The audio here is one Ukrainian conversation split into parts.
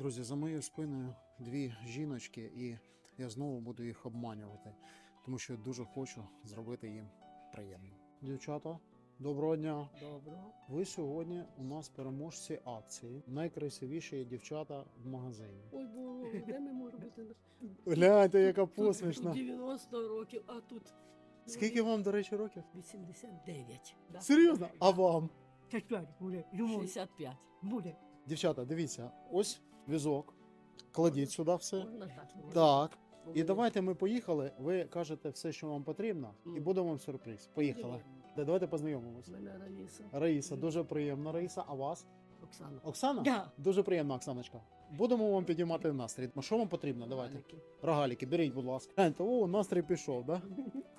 Друзі, за моєю спиною дві жіночки, і я знову буду їх обманювати, тому що я дуже хочу зробити їм приємно. Дівчата, доброго дня! Доброго. Ви сьогодні у нас переможці акції. Найкрасивіші дівчата в магазині. Ой, Боже, де ми можемо бути? Гляньте, яка посмішна. 90 років, а тут Скільки вам, до речі, років? 89. Да? Серйозно? А вам? Тепер буде. Йому 65. буде. Дівчата, дивіться, ось візок. Кладіть сюди все. Так? І давайте ми поїхали. Ви кажете все, що вам потрібно, і Мгм. буде вам сюрприз. Поїхали. Да, Давайте познайомимося. Мене Раїса. Раїса, дуже приємно. Раїса, а вас? Оксана. Оксана? Да. Дуже приємно, Оксаночка. Будемо вам підіймати настрій. Ну, Що вам потрібно? Давайте. Малики. Рогаліки, беріть, будь ласка. Гляньте, о, настрій пішов, да?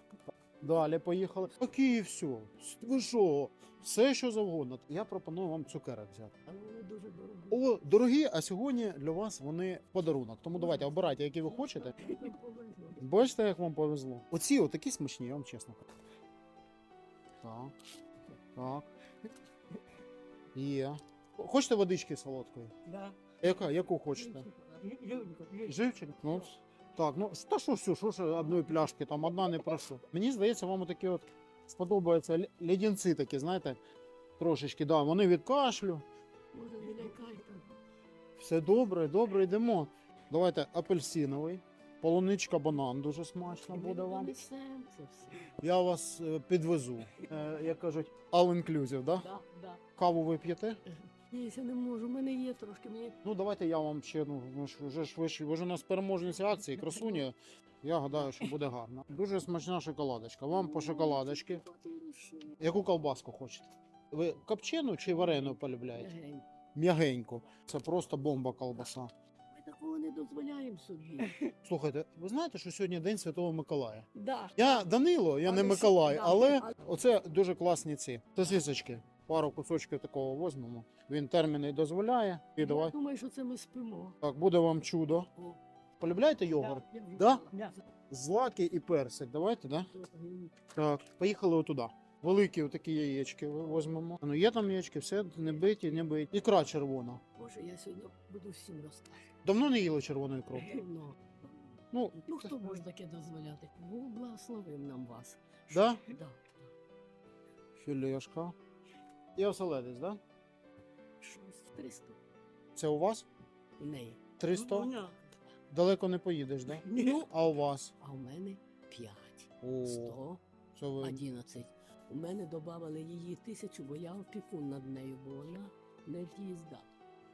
Далі поїхали. Окей, все. Ви що? Все, що завгодно. Я пропоную вам цукерок взяти. А вони дуже дорогі. О, дорогі, а сьогодні для вас вони в подарунок. Тому давайте обирайте, які ви хочете. Бачите, як вам повезло. Оці отакі смачні, я вам чесно кажу. Так. Так. Є. Хочете водички солодкої? Да. Яка? Яку хочете? Живчик? Ну, так, ну та що все, що ж одної пляшки, там одна не прошу. Мені здається, вам такі от сподобаються лідінці такі, знаєте, трошечки, да, вони від кашлю. Може, не лякайте. Все добре, добре, йдемо. Давайте апельсиновий, полуничка банан дуже смачно буде вам. Це все. Я вас е, підвезу. Е, як кажуть, all inclusive, да? Да, да. Каву ви п'єте? Ні, я не можу, у мене є трошки. Мені Ну давайте я вам ще ну ви ж вже ж ви ж ви ж у нас переможниця акції, красуня. Я гадаю, що буде гарно. Дуже смачна шоколадочка. Вам по шоколадочці. Яку колбаску хочете? Ви копчену чи варену полюбляєте? Легенько. М'ягеньку. Це просто бомба колбаса. Ми такого не дозволяємо собі. Слухайте, ви знаєте, що сьогодні День Святого Миколая? Да. Я Данило, я не Але всі- Миколай, да, але але- оце дуже класні ці сосисочки. Пару кусочків такого візьмемо. Він терміни дозволяє. І Я давай. думаю, що це ми спимо. Так, буде вам чудо. О, Полюбляєте йогурт? я Да? Злаки і персик. Давайте, да? Так, поїхали отуди. Великі такі яєчки ви візьмемо. Ну є там яєчки, все не биті, не биті. Ікра червона. Боже, я сьогодні буду всім розказувати. Давно не їли червону ікру. Давно. Ну, Ну хто може таке дозволяти? Бог благословив нам вас. Да. да. філешка. І оселедець, да? Щось 300 Це у вас? у неї. 300? Ну. Далеко не поїдеш, да? Ну, А у вас? а у мене 5. О, 100, це ви 11. У мене додавали її тисячу, бо я опікун над нею, бо вона не дієзда.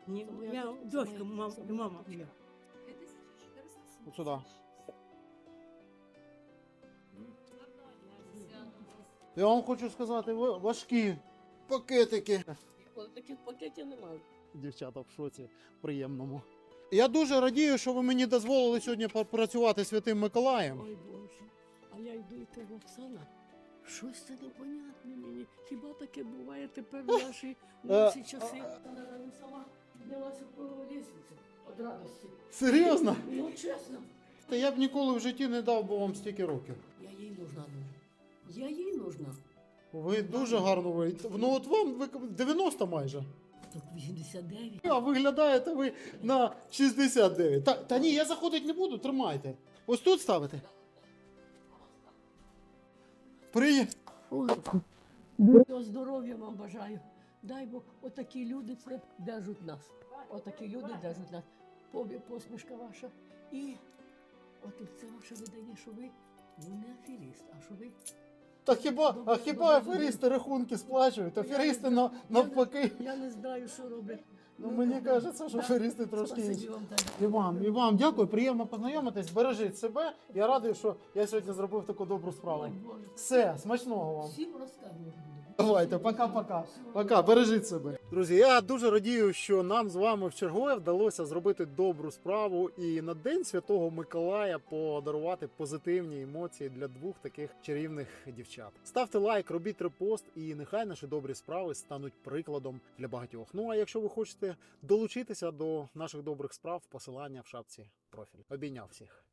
Ні, Це моя я дочка, дочка, моя- мама, це моя мама. дочка. от сюди. Я вам хочу сказати, ви важкі пакетики. Ой, Таких пакетів немає. Дівчата в шоці приємному. Я дуже радію, що ви мені дозволили сьогодні попрацювати святим Миколаєм. Ой Боже, а я йду і кажу, Оксана, щось це непонятне мені. Хіба таке буває тепер в наші, в наші часи? Вона сама піднялася по лісниці від радості. Серйозно? Ну, чесно, Та я б ніколи в житті не дав би вам стільки років. я їй нужна дуже. Я їй нужна. Ви дуже гарно виглядаєте. Ну от вам ви 90 майже. Тут 89. А виглядаєте ви на 69. Та, та ні, я заходити не буду, тримайте. Ось тут ставите. Приє... Ой, здоров'я вам бажаю. Дай Бог, отакі люди це держать нас. Отакі люди держать нас. Побі, посмішка ваша. І от це ваше видає, що ви ну, не аферіст, а що ви. Та хіба, а хіба аферисти рахунки сплачують? Аферисти на, навпаки. Я не знаю, що роблять. Ну, мені кажеться, що аферисти трошки інші. І вам, і вам дякую, приємно познайомитись. Бережіть себе. Я радий, що я сьогодні зробив таку добру справу. Все, смачного вам. Всім розказую. Давайте, пока-пока. Пока, бережіть себе. Друзі, я дуже радію, що нам з вами в чергове вдалося зробити добру справу і на День Святого Миколая подарувати позитивні емоції для двох таких чарівних дівчат. Ставте лайк, робіть репост, і нехай наші добрі справи стануть прикладом для багатьох. Ну а якщо ви хочете долучитися до наших добрих справ, посилання в шапці профіль. Обійняв всіх.